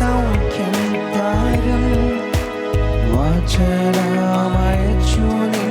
I can't him. Watch it, I'm a true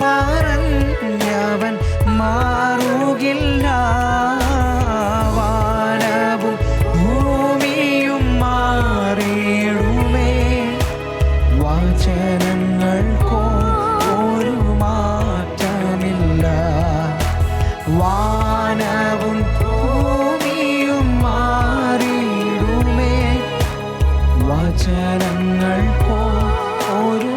പറഞ്ഞവൻ മാറുകില്ല വാനവും ഭൂമിയും മാറിയിടുമേ. വചനങ്ങൾക്കോ ഒരു മാറ്റമില്ല. വാനവും ഭൂമിയും മാറിയിടുമേ. വചനങ്ങൾക്കോ ഒരു